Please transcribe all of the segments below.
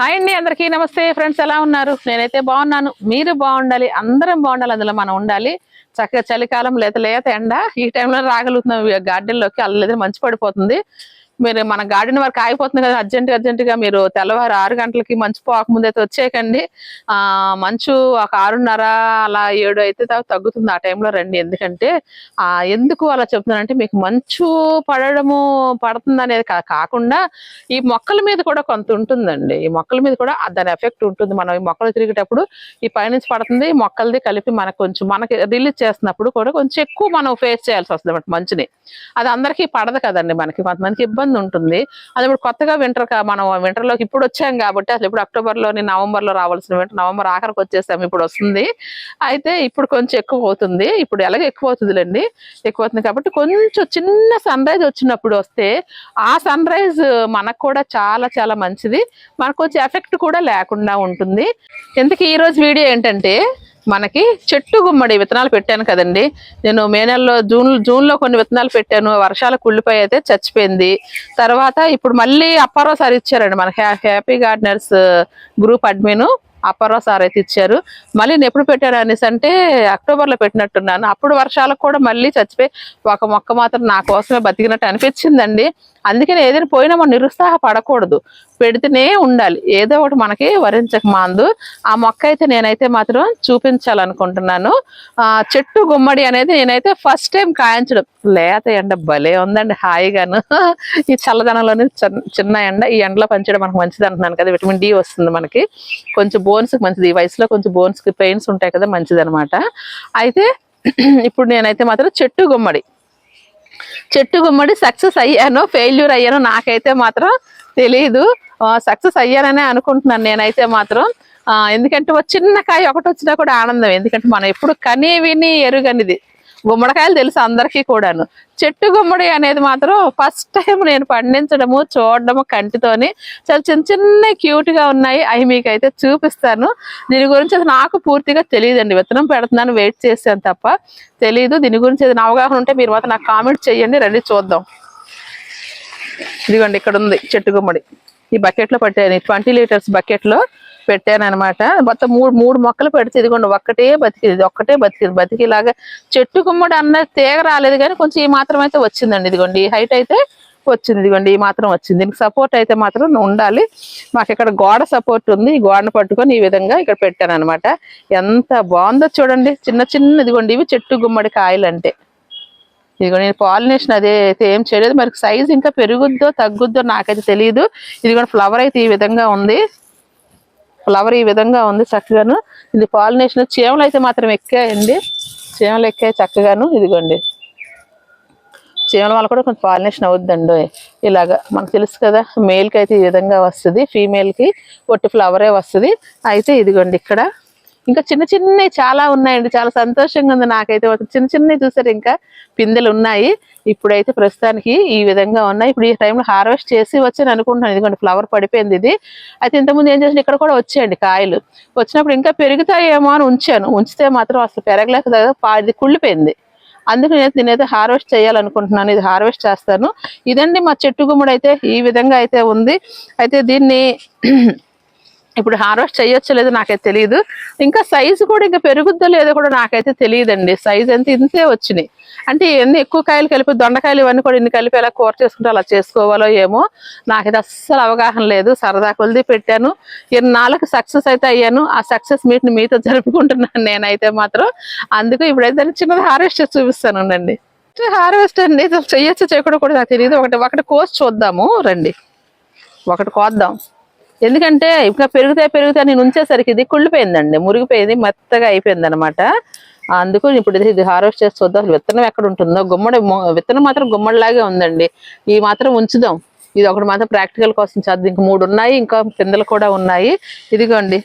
Hi అండి అందరికీ. నమస్తే ఫ్రెండ్స్ ఎలా ఉన్నారు? నేనైతే బాగున్నాను. మీరు బాగుండాలి అందరం బాగుండాలి అందులో మనం ఉండాలి. చక్కగా చలికాలం లేత లేత ఎండ ఈ టైంలో రాగలుగుతున్నాం. గార్డెన్లోకి అల్లలేదు మంచి పడిపోతుంది. మీరు మన గార్డెన్ వరకు ఆగిపోతుంది కదా అర్జెంట్ అర్జెంట్గా మీరు తెల్లవారు ఆరు గంటలకి మంచు పోకముందు అయితే వచ్చేయకండి. ఆ మంచు ఒక ఆరున్నర అలా ఏడు అయితే తగ్గుతుంది ఆ టైంలో రండి. ఎందుకంటే ఆ ఎందుకు అలా చెప్తున్నానంటే మీకు మంచు పడడము పడుతుంది అనేది కాకుండా ఈ మొక్కల మీద కూడా కొంత ఉంటుందండి. ఈ మొక్కల మీద కూడా దాని ఎఫెక్ట్ ఉంటుంది. మనం ఈ మొక్కలు తిరిగేటప్పుడు ఈ పైనుంచి పడుతుంది ఈ మొక్కలది కలిపి మనకు కొంచెం మనకి రిలీజ్ చేస్తున్నప్పుడు కూడా కొంచెం ఎక్కువ మనం ఫేస్ చేయాల్సి వస్తుంది అన్నమాట మంచుని. అది అందరికీ పడదు కదండి మనకి. కొంతమందికి ఇబ్బంది ఉంటుంది. అది ఇప్పుడు కొత్తగా వింటర్ మనం వింటర్లోకి ఇప్పుడు వచ్చాం కాబట్టి అసలు ఇప్పుడు అక్టోబర్లోని నవంబర్లో రావాల్సిన వింటర్ నవంబర్ ఆఖరికి వచ్చేసాం ఇప్పుడు వస్తుంది. అయితే ఇప్పుడు కొంచెం ఎక్కువ అవుతుంది. ఇప్పుడు ఎలాగ ఎక్కువ అవుతుందిలేండి? ఎక్కువ అవుతుంది కాబట్టి కొంచెం చిన్న సన్ రైజ్ వచ్చినప్పుడు వస్తే ఆ సన్ రైజ్ మనకు కూడా చాలా చాలా మంచిది. మనకు కొంచెం ఎఫెక్ట్ కూడా లేకుండా ఉంటుంది. ఎందుకు ఈరోజు వీడియో ఏంటంటే మనకి చెట్టు గుమ్మడి విత్తనాలు పెట్టాను కదండి. నేను మే నెలలో జూన్ జూన్లో కొన్ని విత్తనాలు పెట్టాను. వర్షాల కుళ్ళిపోయి అయితే చచ్చిపోయింది. తర్వాత ఇప్పుడు మళ్ళీ అప్పారోసారి ఇచ్చారండి మన happy gardeners group admin. Apparao sir అయితే ఇచ్చారు. మళ్ళీ నేను ఎప్పుడు పెట్టారు అనేసి అంటే అక్టోబర్లో పెట్టినట్టున్నాను. అప్పుడు వర్షాలకు కూడా మళ్ళీ చచ్చిపోయి ఒక మొక్క మాత్రం నా కోసమే బతికినట్టు అనిపించిందండి. అందుకని ఏదైనా పోయినా మనం నిరుత్సాహపడకూడదు. పెడితేనే ఉండాలి. ఏదో ఒకటి మనకి వరించక మాందు. ఆ మొక్క అయితే నేనైతే మాత్రం చూపించాలనుకుంటున్నాను. చెట్టు గుమ్మడి అనేది నేనైతే ఫస్ట్ టైం కాయించడం. లేత ఎండ భలే ఉందండి హాయిగాను. ఈ చల్లదనంలోనే చిన్న- చిన్న ఎండ ఈ ఎండలో పంచడం మనకు మంచిది అంటున్నాను కదా విటమిన్ డి వస్తుంది మనకి. కొంచెం బోన్స్కి మంచిది. ఈ వయసులో కొంచెం బోన్స్కి పెయిన్స్ ఉంటాయి కదా మంచిది అనమాట అయితే ఇప్పుడు నేనైతే మాత్రం చెట్టు గుమ్మడి. చెట్టు గుమ్మడి సక్సెస్ అయ్యానో ఫెయిల్యూర్ అయ్యానో నాకైతే మాత్రం తెలియదు సక్సెస్ అయ్యాననే అనుకుంటున్నాను నేనైతే మాత్రం. ఎందుకంటే ఒక చిన్న కాయ ఒకటి వచ్చినా కూడా ఆనందం. ఎందుకంటే మనం ఎప్పుడు కని విని ఎరుగనిది. గుమ్మడికాయలు తెలుసు అందరికీ కూడాను. చెట్టు గుమ్మడి అనేది మాత్రం ఫస్ట్ టైం నేను పండించడము చూడడము కంటితోని చాలా చిన్న చిన్న క్యూట్గా ఉన్నాయి. అవి మీకైతే చూపిస్తాను. దీని గురించి అది నాకు పూర్తిగా తెలియదండి. విత్తనం పెడుతున్నాను వెయిట్ చేశాను తప్ప తెలియదు దీని గురించి ఏదైనా అవగాహన ఉంటే మీరు మాత్రం నాకు కామెంట్ చేయండి రండి చూద్దాం. ఇదిగోండి ఇక్కడ ఉంది చెట్టు గుమ్మడి. ఈ బకెట్లో పట్టాను. ట్వంటీ లీటర్స్ బకెట్లో పెట్టాను అనమాట మొత్తం మూడు మూడు మొక్కలు పెడితే ఇదిగోండి ఒక్కటే బతికేది. ఇది ఒక్కటే బతికిది. బతికిలాగా చెట్టు గుమ్మడి అన్న తీగ రాలేదు కానీ కొంచెం ఈ మాత్రం అయితే వచ్చిందండి. ఇదిగోండి ఈ హైట్ అయితే వచ్చింది. ఇదిగోండి ఈ మాత్రం వచ్చింది. దీనికి సపోర్ట్ అయితే మాత్రం ఉండాలి. మాకు ఇక్కడ గోడ సపోర్ట్ ఉంది. ఈ గోడను పట్టుకొని ఈ విధంగా ఇక్కడ పెట్టాను అనమాట ఎంత బాగుందో చూడండి. చిన్న చిన్న ఇదిగోండి ఇవి చెట్టు గుమ్మడి కాయలు అంటే ఇదిగో నేను పాలినేషన్ అదే అయితే ఏం చేయలేదు. మరి సైజ్ ఇంకా పెరుగుద్దో తగ్గుద్దో నాకైతే తెలియదు ఇదిగో ఫ్లవర్ అయితే ఈ విధంగా ఉంది. ఫ్లవర్ ఈ విధంగా ఉంది చక్కగాను. ఇది పాలినేషన్ చీమలు అయితే మాత్రం ఎక్కాయండి. చీమలు ఎక్కాయి చక్కగాను. ఇదిగోండి. చీమల వల్ల కూడా కొంచెం పాలినేషన్ అవుద్దండి. ఇలాగా మనకు తెలుసు కదా మేల్కి అయితే ఈ విధంగా వస్తుంది. ఫీమేల్కి ఒట్టి ఫ్లవరే వస్తుంది. అయితే ఇదిగోండి ఇక్కడ ఇంకా చిన్న చిన్నవి చాలా ఉన్నాయండి. చాలా సంతోషంగా ఉంది నాకైతే. చిన్న చిన్నవి చూసారు ఇంకా. పిందెలు ఉన్నాయి. ఇప్పుడైతే ప్రస్తుతానికి ఈ విధంగా ఉన్నాయి. ఇప్పుడు ఈ టైంలో హార్వెస్ట్ చేసి వచ్చి అనుకుంటున్నాను. ఇదిగోండి ఫ్లవర్ పడిపోయింది ఇది. అయితే ఇంతకుముందు ఏం చేసిన ఇక్కడ కూడా వచ్చాయండి కాయలు. వచ్చినప్పుడు ఇంకా పెరుగుతాయేమో అని ఉంచాను. ఉంచితే మాత్రం అసలు పెరగలేక ఇది కుళ్ళిపోయింది. అందుకు నేను నేనైతే హార్వెస్ట్ చేయాలనుకుంటున్నాను. ఇది హార్వెస్ట్ చేస్తాను. ఇదండి మా చెట్టు గుమ్మడి అయితే ఈ విధంగా అయితే ఉంది. అయితే దీన్ని ఇప్పుడు హార్వెస్ట్ చేయొచ్చో లేదో నాకైతే తెలియదు ఇంకా సైజు కూడా ఇంకా పెరుగుద్దో లేదో కూడా నాకైతే తెలియదండి సైజ్ ఎంత ఇంతే వచ్చినాయి. అంటే ఇవన్నీ ఎక్కువ కాయలు కలిపి దొండకాయలు ఇవన్నీ కూడా ఇన్ని కలిపి ఎలా కూర చేసుకుంటే అలా చేసుకోవాలో ఏమో నాకైతే అస్సలు అవగాహన లేదు. సరదా కొలిది పెట్టాను. ఇన్నాళ్ళకి సక్సెస్ అయితే అయ్యాను. ఆ సక్సెస్ మీట్ని మీతో జరుపుకుంటున్నాను నేనైతే మాత్రం. అందుకు ఇప్పుడైతే దాన్ని చిన్నది హార్వెస్ట్ చూపిస్తాను అండి హార్వెస్ట్ అండి అసలు చెయ్యొచ్చు చేయకూడదు కూడా నాకు తెలియదు ఒకటి ఒకటి కోసి చూద్దాము. రండి. ఒకటి కోద్దాం. ఎందుకంటే ఇంకా పెరుగుతాయి పెరుగుతాయి నేను ఉంచేసరికి ఇది కుళ్ళిపోయిందండి. మురిగిపోయింది మెత్తగా అయిపోయింది అనమాట అందుకు ఇప్పుడు ఇది- హార్వెస్ట్ చేసి చూద్దాం. అసలు విత్తనం ఎక్కడ ఉంటుందో? గుమ్మడి విత్తనం మాత్రం గుమ్మడిలాగే ఉందండి. ఈ మాత్రం ఉంచుదాం. ఇది ఒకటి మాత్రం ప్రాక్టికల్ కోసం చేద్దాం. ఇంక మూడు ఉన్నాయి ఇంకా కిందలు కూడా ఉన్నాయి. ఇదిగోండి.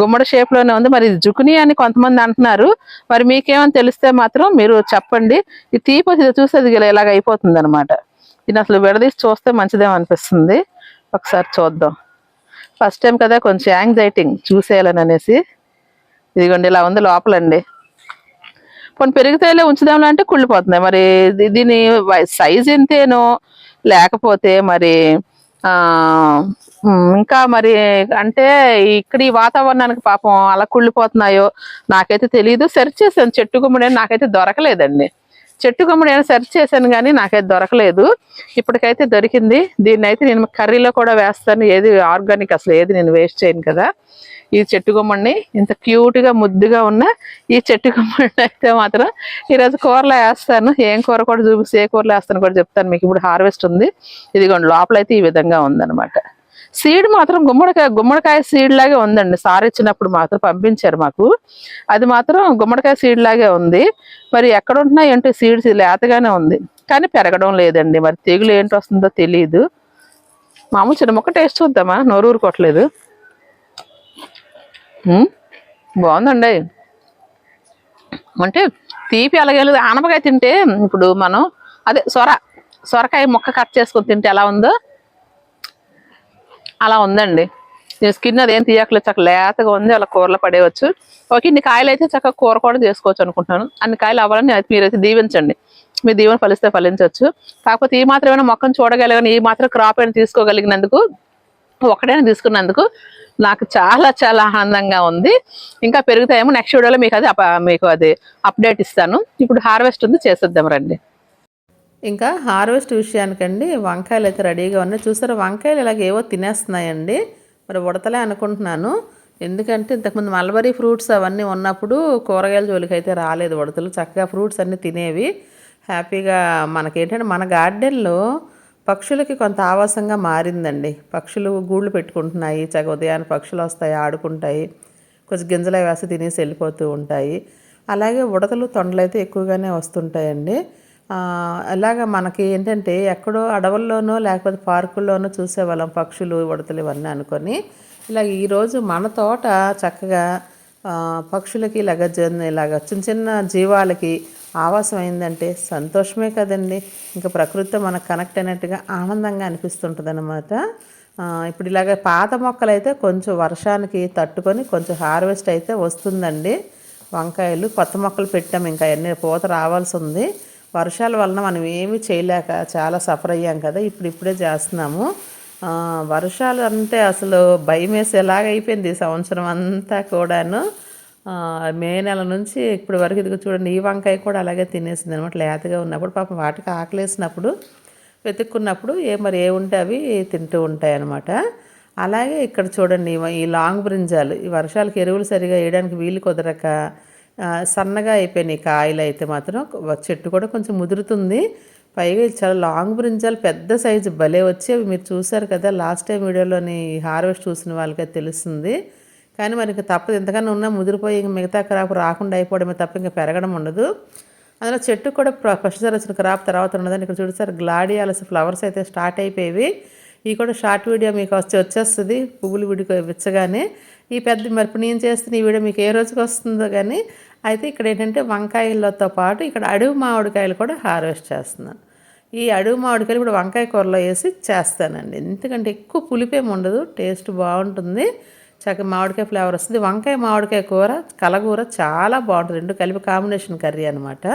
గుమ్మడి షేప్లోనే ఉంది. మరి ఇది జుకుని అని కొంతమంది అంటున్నారు. మరి మీకేమని తెలిస్తే మాత్రం మీరు చెప్పండి. ఇది తీపి ఇది చూసేది ఇలాగ అయిపోతుంది అనమాట ఇది అసలు విడదీసి చూస్తే మంచిదేమో అనిపిస్తుంది ఒకసారి చూద్దాం. ఫస్ట్ టైం కదా కొంచెం యాంగ్జైటింగ్ చూసేయాలని అనేసి ఇదిగోండి ఇలా ఉంది లోపలండి. కొన్ని పెరుగుతాయిలో ఉంచుదాంలో అంటే కుళ్ళిపోతున్నాయి మరి దీని సైజ్ ఎంతేనో లేకపోతే మరి ఇంకా మరి అంటే ఇక్కడ ఈ వాతావరణానికి పాపం అలా కుళ్ళిపోతున్నాయో నాకైతే తెలియదు సెర్చ్ చేశాను చెట్టు గుమ్మడి నాకైతే దొరకలేదండి. చెట్టు గుమ్మడి అని సెర్చ్ చేశాను కానీ నాకైతే దొరకలేదు. ఇప్పటికైతే దొరికింది. దీన్ని అయితే నేను కర్రీలో కూడా వేస్తాను. ఏది ఆర్గానిక్ అసలు ఏది నేను వేస్ట్ చేయను కదా. ఈ చెట్టు గుమ్మడిని ఇంత క్యూట్గా ముద్దుగా ఉన్న ఈ చెట్టు గుమ్మడిని అయితే మాత్రం ఈరోజు కూరలో వేస్తాను. ఏం కూర కూడా చూపిస్తే ఏ కూరలో వేస్తాను కూడా చెప్తాను. మీకు ఇప్పుడు హార్వెస్ట్ ఉంది. ఇదిగోండి లోపల అయితే ఈ విధంగా ఉందన్నమాట. సీడ్ మాత్రం గుమ్మడికాయ గుమ్మడికాయ సీడ్ లాగే ఉందండి. సార్ ఇచ్చినప్పుడు మాత్రం పంపించారు మాకు. అది మాత్రం గుమ్మడికాయ సీడ్ లాగే ఉంది. మరి ఎక్కడ ఉంటున్నాయి ఏంటో సీడ్స్? లేతగానే ఉంది. కానీ పెరగడం లేదండి. మరి తెగులు ఏంటి వస్తుందో తెలియదు మామూలు చిన్న మొక్క టేస్ట్ చూద్దామా? నోరు ఊరుకోవట్లేదు. బాగుందండి. అంటే తీపి అలాగే లేదు. ఆనపకాయ తింటే ఇప్పుడు మనం అదే సొర సొరకాయ ముక్క కట్ చేసుకొని తింటే ఎలా ఉందో అలా ఉందండి. నేను స్కిన్ అదేం తీయట్లేదు చక్కగా లేతగా ఉంది అలా కూరలో పడేయవచ్చు ఓకే ఇన్ని కాయలు అయితే చక్కగా కూర కూడా చేసుకోవచ్చు అనుకుంటున్నాను. అన్ని కాయలు అవ్వాలని అయితే మీరైతే దీవించండి. మీ దీవెన ఫలిస్తే ఫలించవచ్చు. కాకపోతే ఈ మాత్రమైనా మొక్కను చూడగలిగిన ఈ మాత్రం క్రాప్ అయినా తీసుకోగలిగినందుకు ఒకటైనా తీసుకున్నందుకు నాకు చాలా చాలా ఆనందంగా ఉంది. ఇంకా పెరుగుతాయేమో నెక్స్ట్ వీడియోలో మీకు అది మీకు అది అప్డేట్ ఇస్తాను. ఇప్పుడు హార్వెస్ట్ ఉంది చేసేద్దాం రండి. ఇంకా హార్వెస్ట్ విషయానికండి వంకాయలు అయితే రెడీగా ఉన్నాయి. చూసారా వంకాయలు ఇలాగ ఏవో తినేస్తున్నాయండి. మరి ఉడతలే అనుకుంటున్నాను. ఎందుకంటే ఇంతకుముందు మల్బరీ ఫ్రూట్స్ అవన్నీ ఉన్నప్పుడు కూరగాయల జోలికి అయితే రాలేదు ఉడతలు. చక్కగా ఫ్రూట్స్ అన్నీ తినేవి. హ్యాపీగా మనకేంటంటే మన గార్డెన్లో పక్షులకి కొంత ఆవాసంగా మారిందండి. పక్షులు గూళ్ళు పెట్టుకుంటున్నాయి. చక్క ఉదయాన్నే పక్షులు వస్తాయి ఆడుకుంటాయి. కొంచెం గింజలు వేసి తినేసి వెళ్ళిపోతూ ఉంటాయి. అలాగే ఉడతలు తొండలు అయితే ఎక్కువగానే వస్తుంటాయండి. అలాగ మనకి ఏంటంటే ఎక్కడో అడవుల్లోనో లేకపోతే పార్కుల్లోనో చూసేవాళ్ళం పక్షులు ఉడతలు ఇవన్నీ అనుకొని. ఇలాగ ఈరోజు మన తోట చక్కగా పక్షులకి ఇలాగ ఇలాగ చిన్న చిన్న జీవాలకి ఆవాసం అయిందంటే సంతోషమే కదండి. ఇంకా ప్రకృతితో మనకు కనెక్ట్ అయినట్టుగా ఆనందంగా అనిపిస్తుంటుంది అనమాట ఇప్పుడు ఇలాగ పాత మొక్కలు అయితే కొంచెం వర్షానికి తట్టుకొని కొంచెం హార్వెస్ట్ అయితే వస్తుందండి. వంకాయలు కొత్త మొక్కలు పెట్టాము ఇంకా అన్నీ పూత రావాల్సి ఉంది. వర్షాల వలన మనం ఏమీ చేయలేక చాలా సఫర్ అయ్యాం కదా ఇప్పుడు ఇప్పుడే చేస్తున్నాము. వర్షాలు అంటే అసలు భయం వేసేలాగా అయిపోయింది ఈ సంవత్సరం అంతా కూడాను. మే నెల నుంచి ఇప్పటి వరకు ఇదిగో చూడండి ఈ వంకాయ కూడా అలాగే తినేసింది అనమాట లేతగా ఉన్నప్పుడు పాపం వాటికి ఆకలేసినప్పుడు వెతుక్కున్నప్పుడు ఏ మరి ఏ ఉంటే అవి తింటూ ఉంటాయి అనమాట. అలాగే ఇక్కడ చూడండి ఈ లాంగ్ బ్రింజాలు ఈ వర్షాలకు ఎరువులు సరిగా వేయడానికి వీలు కుదరక సన్నగా అయిపోయినాయి. కాయలు అయితే మాత్రం చెట్టు కూడా కొంచెం ముదురుతుంది. పైగా చాలా లాంగ్ బ్రింజాలు పెద్ద సైజు భలే వచ్చేవి. మీరు చూసారు కదా లాస్ట్ టైం వీడియోలోని హార్వెస్ట్ చూసిన వాళ్ళకి తెలుస్తుంది. కానీ మరి ఇంకా తప్పదు. ఎంతకన్నా ఉన్నా ముదిరిపోయి ఇంక మిగతా క్రాప్ రాకుండా అయిపోవడమే తప్ప ఇంకా పెరగడం ఉండదు. అందులో చెట్టు కూడా ఫస్ట్ సార్ వచ్చిన క్రాప్ తర్వాత ఉన్నదని ఇక్కడ చూడసారు గ్లాడియాలస్ ఫ్లవర్స్ అయితే స్టార్ట్ అయిపోయేవి. ఈ కూడా షార్ట్ వీడియో మీకు వచ్చి వచ్చేస్తుంది. పువ్వులు విడికో విచ్చగానే ఈ పెద్ద మరి ఇప్పుడు నేను చేస్తున్న ఈ వీడియో మీకు ఏ రోజుకి వస్తుందో కానీ అయితే ఇక్కడ ఏంటంటే వంకాయలతో పాటు ఇక్కడ అడవి మామిడికాయలు కూడా హార్వెస్ట్ చేస్తున్నాను ఈ అడవి మామిడికాయలు ఇప్పుడు వంకాయ కూరలో వేసి చేస్తానండి. ఎందుకంటే ఎక్కువ పులిపేం ఉండదు టేస్ట్ బాగుంటుంది. చక్కగా మామిడికాయ ఫ్లేవర్ వస్తుంది. వంకాయ మామిడికాయ కూర కలగూర చాలా బాగుంటుంది. రెండు కలిపి కాంబినేషన్ కర్రీ అనమాట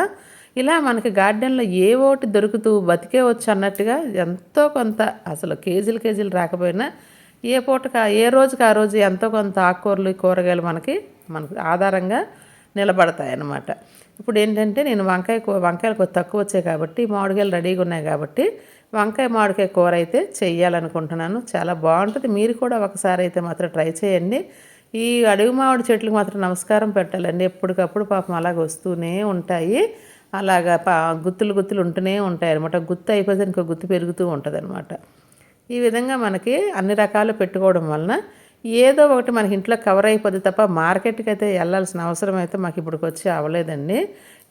ఇలా మనకి గార్డెన్లో ఏ ఒకటి దొరుకుతూ బతికేవచ్చు అన్నట్టుగా ఎంతో కొంత అసలు కేజీలు కేజీలు రాకపోయినా ఏ పూటకి ఏ రోజుకి ఆ రోజు ఎంతో కొంత ఆకుకూరలు కూరగాయలు మనకి మనకు ఆధారంగా నిలబడతాయి అన్నమాట ఇప్పుడు ఏంటంటే నేను వంకాయ వంకాయలు కొద్ది తక్కువ వచ్చాయి కాబట్టి మామిడికాయలు రెడీగా ఉన్నాయి కాబట్టి వంకాయ మామిడికాయ కూర అయితే చెయ్యాలనుకుంటున్నాను. చాలా బాగుంటుంది. మీరు కూడా ఒకసారి అయితే మాత్రం ట్రై చేయండి. ఈ అడవి మామిడి చెట్లకు మాత్రం నమస్కారం పెట్టాలండి. ఎప్పటికప్పుడు పాపం అలాగ వస్తూనే ఉంటాయి. అలాగా పా గుత్తులు గుత్తులు ఉంటూనే ఉంటాయి అనమాట గుత్తు అయిపోతే ఇంకో గుత్తు పెరుగుతూ ఉంటుంది ఈ విధంగా మనకి అన్ని రకాలు పెట్టుకోవడం వలన ఏదో ఒకటి మనకి ఇంట్లో కవర్ అయిపోద్ది తప్ప మార్కెట్కి అయితే వెళ్ళాల్సిన అవసరం అయితే మాకు ఇప్పటికి వచ్చి అవ్వలేదండి.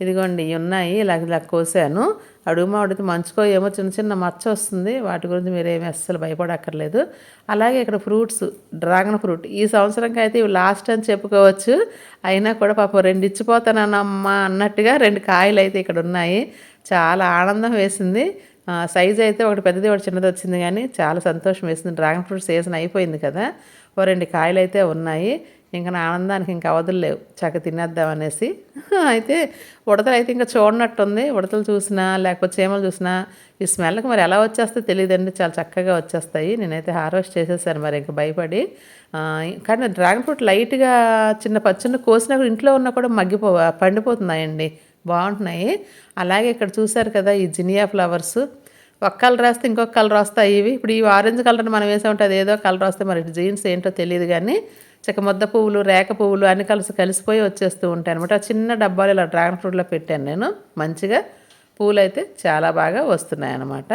ఇదిగోండి ఉన్నాయి ఇలా ఇలా కోసాను. అడుగు మామిడితే మంచుకో ఏమో చిన్న చిన్న మచ్చ వస్తుంది. వాటి గురించి మీరేమీ అస్సలు భయపడక్కర్లేదు. అలాగే ఇక్కడ ఫ్రూట్స్ డ్రాగన్ ఫ్రూట్ ఈ సంవత్సరంకి అయితే ఇవి లాస్ట్ అని చెప్పుకోవచ్చు. అయినా కూడా పాపం రెండు ఇచ్చిపోతానమ్మా అన్నట్టుగా రెండు కాయలు అయితే ఇక్కడ ఉన్నాయి. చాలా ఆనందం వేసింది. సైజ్ అయితే ఒకటి పెద్దది ఒకటి చిన్నది వచ్చింది కానీ చాలా సంతోషం వేసింది. డ్రాగన్ ఫ్రూట్ సీజన్ అయిపోయింది కదా. ఓ రెండు కాయలు అయితే ఉన్నాయి. ఇంకా నా ఆనందానికి ఇంకా అవధులు లేవు. చక్క తినేద్దాం అనేసి. అయితే ఉడతలు అయితే ఇంకా చూడనట్టుంది. ఉడతలు చూసినా లేకపోతే చీమలు చూసినా ఈ స్మెల్కి మరి ఎలా వచ్చేస్తే తెలియదండి. చాలా చక్కగా వచ్చేస్తాయి. నేనైతే హార్వెస్ట్ చేసేసాను మరి ఇంకా భయపడి. కానీ డ్రాగన్ ఫ్రూట్ లైట్గా చిన్న పచ్చిన కోసినా కూడా ఇంట్లో ఉన్నా కూడా మగ్గిపో పండిపోతున్నాయండి. బాగుంటున్నాయి. అలాగే ఇక్కడ చూశారు కదా ఈ జినియా ఫ్లవర్స్. ఒక కలర్ రాస్తే ఇంకొక కలర్ వస్తాయి ఇవి. ఇప్పుడు ఈ ఆరెంజ్ కలర్ మనం వేసామంటే అది ఏదో కలర్ వస్తే మరి జీన్స్ ఏంటో తెలియదు కానీ చక్క ముద్ద పువ్వులు రేక పువ్వులు అన్ని కలిసి కలిసిపోయి వచ్చేస్తూ ఉంటాయి అనమాట ఆ చిన్న డబ్బాలు ఇలా డ్రాగన్ ఫ్రూట్లో పెట్టాను నేను. మంచిగా పూలు అయితే చాలా బాగా వస్తున్నాయి అన్నమాట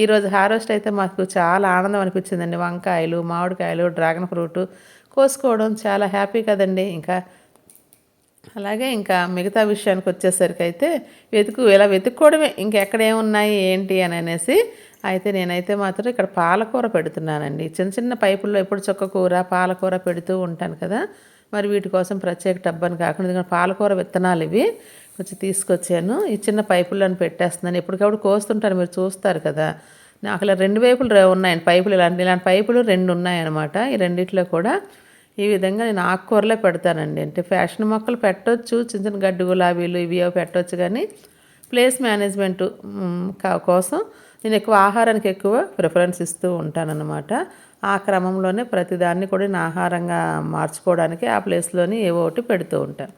ఈరోజు హార్వెస్ట్ అయితే మాకు చాలా ఆనందం అనిపించిందండి. వంకాయలు మామిడికాయలు డ్రాగన్ ఫ్రూట్ కోసుకోవడం చాలా హ్యాపీ కదండి. ఇంకా అలాగే ఇంకా మిగతా విషయానికి వచ్చేసరికి అయితే వెతుకు ఇలా వెతుక్కోవడమే. ఇంకెక్కడేమున్నాయి ఏంటి అని అనేసి అయితే నేనైతే మాత్రం ఇక్కడ పాలకూర పెడుతున్నానండి. చిన్న చిన్న పైపుల్లో ఎప్పుడు చొక్క కూర పాలకూర పెడుతూ ఉంటాను కదా. మరి వీటి కోసం ప్రత్యేక టబ్బని కాకుండా ఎందుకంటే పాలకూర విత్తనాలు ఇవి. కొంచెం తీసుకొచ్చాను. ఈ చిన్న పైపులను పెట్టేస్తున్నాను. ఎప్పటికప్పుడు కోస్తుంటాను మీరు చూస్తారు కదా. నాకు ఇలా రెండు వైపులు ఉన్నాయండి పైపులు. ఇలాంటి ఇలాంటి పైపులు రెండు ఉన్నాయన్నమాట. ఈ రెండిట్లో కూడా ఈ విధంగా నేను ఆకుకూరలే పెడతానండి. అంటే ఫ్యాషన్ మొక్కలు పెట్టొచ్చు చిన్న చిన్న గడ్డి గులాబీలు ఇవి అవి పెట్టొచ్చు కానీ ప్లేస్ మేనేజ్మెంట్ కోసం నేను ఎక్కువ ఆహారానికి ఎక్కువ ప్రిఫరెన్స్ ఇస్తూ ఉంటానన్నమాట. ఆ క్రమంలోనే ప్రతిదాన్ని కూడా నేను ఆహారంగా మార్చుకోవడానికి ఆ ప్లేస్లోని ఏవో ఒకటి పెడుతూ ఉంటాను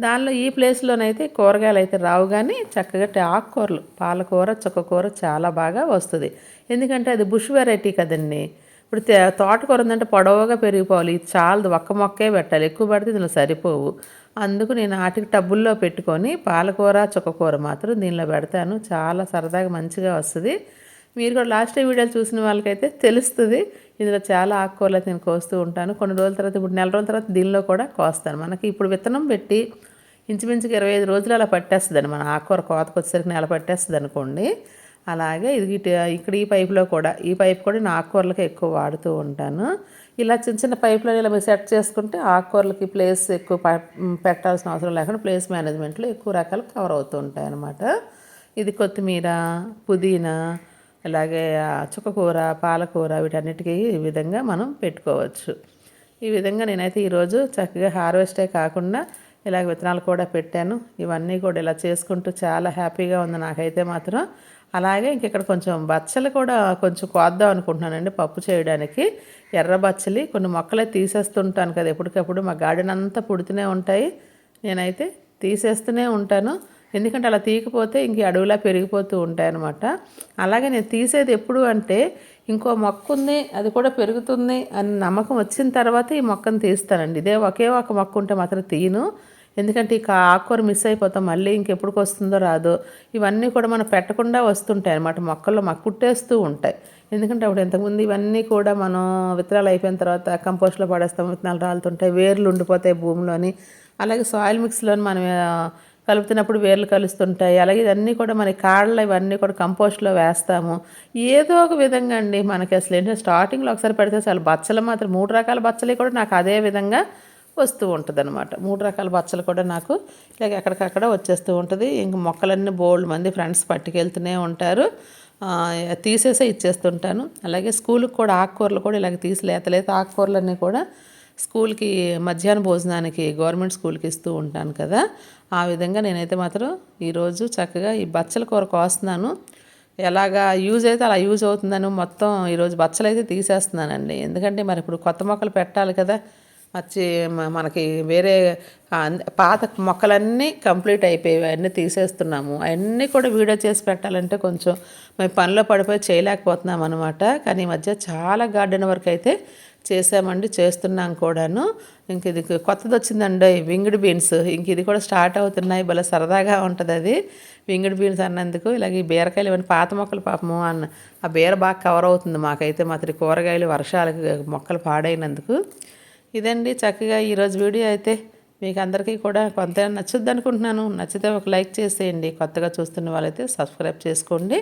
దానిలో ఈ ప్లేస్లోనైతే కూరగాయలు అయితే రావు కానీ చక్కగా ఆకుకూరలు పాలకూర చుక్కకూర చాలా బాగా వస్తుంది. ఎందుకంటే అది బుష్ వెరైటీ కదండి. ఇప్పుడు తే- తోటకూర ఉందంటే పొడవుగా పెరిగిపోవాలి. ఇది చాలదు. ఒక్క మొక్కే పెట్టాలి. ఎక్కువ పడితే ఇందులో సరిపోవు. అందుకు నేను వాటికి టబ్బుల్లో పెట్టుకొని పాలకూర చుక్కకూర మాత్రం దీనిలో పెడతాను. చాలా సరదాగా మంచిగా వస్తుంది. మీరు కూడా లాస్ట్ టైం వీడియోలు చూసిన వాళ్ళకైతే తెలుస్తుంది. ఇందులో చాలా ఆకుకూరలు అయితే నేను కోస్తూ ఉంటాను. కొన్ని రోజుల తర్వాత ఇప్పుడు నెల రోజుల తర్వాత దీనిలో కూడా కోస్తాను. మనకి ఇప్పుడు విత్తనం పెట్టి ఇంచుమించుగా ఇరవై ఐదు రోజులు అలా పట్టేస్తుందండి. మన ఆకుకూర కోతకు వచ్చేసరికి నెల పట్టేస్తుంది అనుకోండి. అలాగే ఇది ఇక్కడ ఈ పైపులో కూడా ఈ పైప్ కూడా నేను ఆకుకూరలకి ఎక్కువ వాడుతూ ఉంటాను. ఇలా చిన్న చిన్న పైపులో ఇలా మీరు సెట్ చేసుకుంటే ఆకుకూరలకి ప్లేస్ ఎక్కువ ప- పెట్టాల్సిన అవసరం లేకుండా ప్లేస్ మేనేజ్మెంట్లో ఎక్కువ రకాలు కవర్ అవుతూ ఉంటాయి అన్నమాట. ఇది కొత్తిమీర పుదీనా అలాగే చుక్కకూర పాలకూర వీటన్నిటికీ ఈ విధంగా మనం పెట్టుకోవచ్చు. ఈ విధంగా నేనైతే ఈరోజు చక్కగా హార్వెస్టే కాకుండా ఇలాగ విత్తనాలు కూడా పెట్టాను. ఇవన్నీ కూడా ఇలా చేసుకుంటూ చాలా హ్యాపీగా ఉంది నాకైతే మాత్రం. అలాగే ఇంక ఇక్కడ కొంచెం బచ్చలు కూడా కొంచెం కోద్దాం అనుకుంటున్నానండి పప్పు చేయడానికి. ఎర్ర బచ్చలి కొన్ని మొక్కలే తీసేస్తుంటాను కదా ఎప్పటికప్పుడు. మా గార్డెన్ అంతా పుడుతూనే ఉంటాయి. నేనైతే తీసేస్తూనే ఉంటాను. ఎందుకంటే అలా తీయకపోతే ఇంక అడవిలా పెరిగిపోతూ ఉంటాయన్నమాట. అలాగే నేను తీసేది ఎప్పుడు అంటే ఇంకో మొక్క ఉంది అది కూడా పెరుగుతుంది అని నమ్మకం వచ్చిన తర్వాత ఈ మొక్కను తీస్తానండి. ఇదే ఒకే ఒక మొక్క ఉంటే మాత్రం తీయను. ఎందుకంటే ఇక ఆకుకూర మిస్ అయిపోతాం మళ్ళీ ఇంకెప్పుడుకి వస్తుందో రాదో. ఇవన్నీ కూడా మనం పెట్టకుండా వస్తుంటాయి అన్నమాట మొక్కల్లో మాకు కుట్టేస్తూ ఉంటాయి. ఎందుకంటే అప్పుడు ఇంతకుముందు ఇవన్నీ కూడా మనం విత్తనాలు అయిపోయిన తర్వాత కంపోస్ట్లో పడేస్తాం విత్తనాలు రాలుతుంటాయి వేర్లు ఉండిపోతాయి భూమిలోని. అలాగే సాయిల్ మిక్స్లోని మనం కలుపుతున్నప్పుడు వేర్లు కలుస్తుంటాయి. అలాగే ఇవన్నీ కూడా మన కాళ్ళ ఇవన్నీ కూడా కంపోస్ట్లో వేస్తాము. ఏదో ఒక విధంగా అండి మనకి అసలు ఏంటంటే స్టార్టింగ్లో ఒకసారి పెడితే చాలు బచ్చలు మాత్రం మూడు రకాల బచ్చలు కూడా నాకు అదే విధంగా వస్తూ ఉంటుంది అనమాట మూడు రకాల బచ్చలు కూడా నాకు ఇలాగ ఎక్కడికక్కడ వచ్చేస్తూ ఉంటుంది. ఇంక మొక్కలన్నీ బోల్డ్ మంది ఫ్రెండ్స్ పట్టుకెళ్తూనే ఉంటారు. తీసేసే ఇచ్చేస్తుంటాను. అలాగే స్కూల్కి కూడా ఆకుకూరలు కూడా ఇలాగ తీసి లేతలేత ఆకుకూరలన్నీ కూడా స్కూల్కి మధ్యాహ్న భోజనానికి గవర్నమెంట్ స్కూల్కి ఇస్తూ ఉంటాను కదా. ఆ విధంగా నేనైతే మాత్రం ఈరోజు చక్కగా ఈ బచ్చల కూర కోస్తున్నాను. ఎలాగా యూజ్ అయితే అలా యూజ్ అవుతుందని మొత్తం ఈరోజు బచ్చలు అయితే తీసేస్తున్నానండి. ఎందుకంటే మరి ఇప్పుడు కొత్త మొక్కలు పెట్టాలి కదా. వచ్చి మనకి వేరే పాత మొక్కలన్నీ కంప్లీట్ అయిపోయాయి అన్నీ తీసేస్తున్నాము. అవన్నీ కూడా వీడియో చేసి పెట్టాలంటే కొంచెం మేము పనిలో పడిపోయి చేయలేకపోతున్నాం అనమాట కానీ ఈ మధ్య చాలా గార్డెన్ వర్క్ అయితే చేసామండి చేస్తున్నాం కూడాను. ఇంక ఇది కొత్తది వచ్చిందండి వింగిడ్ బీన్స్. ఇంక ఇది కూడా స్టార్ట్ అవుతున్నాయి భలే సరదాగా ఉంటుంది అది. వింగిడ్ బీన్స్ అన్నందుకు ఇలాగ ఈ బీరకాయలు ఇవన్నీ పాత మొక్కలు పాపము అన్న ఆ బీర బాగా కవర్ అవుతుంది మాకైతే. మాత్రం కూరగాయలు వర్షాలకు మొక్కలు పాడైనందుకు. ఇదండి. చక్కగా ఈరోజు వీడియో అయితే మీకు అందరికీ కూడా కొంత నచ్చుద్ది అనుకుంటున్నాను. నచ్చితే ఒక లైక్ చేసేయండి. కొత్తగా చూస్తున్న వాళ్ళైతే సబ్స్క్రైబ్ చేసుకోండి.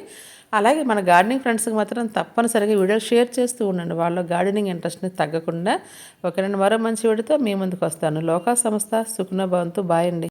అలాగే మన గార్డెనింగ్ ఫ్రెండ్స్కి మాత్రం తప్పనిసరిగా వీడియోలు షేర్ చేస్తూ ఉండండి. వాళ్ళ గార్డెనింగ్ ఇంట్రెస్ట్ని తగ్గకుండా. ఒక రెండు మరో మంచి వీడితో మీ ముందుకు వస్తాను. లోకా సంస్థ సుఖ్న భవంతు. బాయ్ అండి.